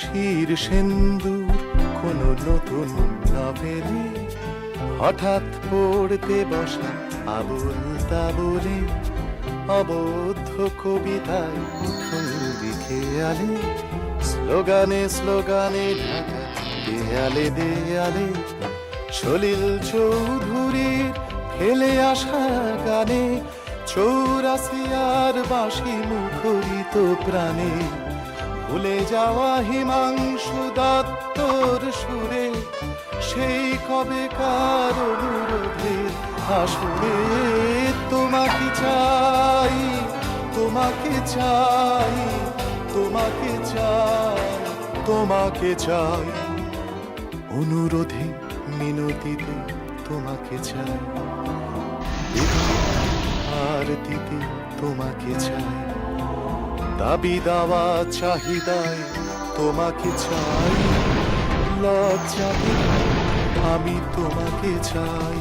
শির সেন্দুর, কোন নতুন নভেলে হঠাৎ পড়তে বসা আবুল তাবুলে, অবদ্ধ কবিতায় দিকে আলে, স্লোগানে স্লোগানে ঢাকা দেয়ালে দেয়ালে, সলিল চৌধুরীর ফেলে আসা গানে চৌরাসিয়ার বাঁশি মুখরিত প্রাণে ভুলে যাওয়া হিমাংশু দত্তর সুরে, সেই কবে কার তোমাকে চাই তোমাকে চাই তোমাকে চাই তোমাকে চাই। অনুরোধে, মিনতিতে তোমাকে চাই। আর দিতে তোমাকে চাই। দাবি দাওয়া চাহিদায় তোমাকে চাই লজ্জা আমি তোমাকে চাই।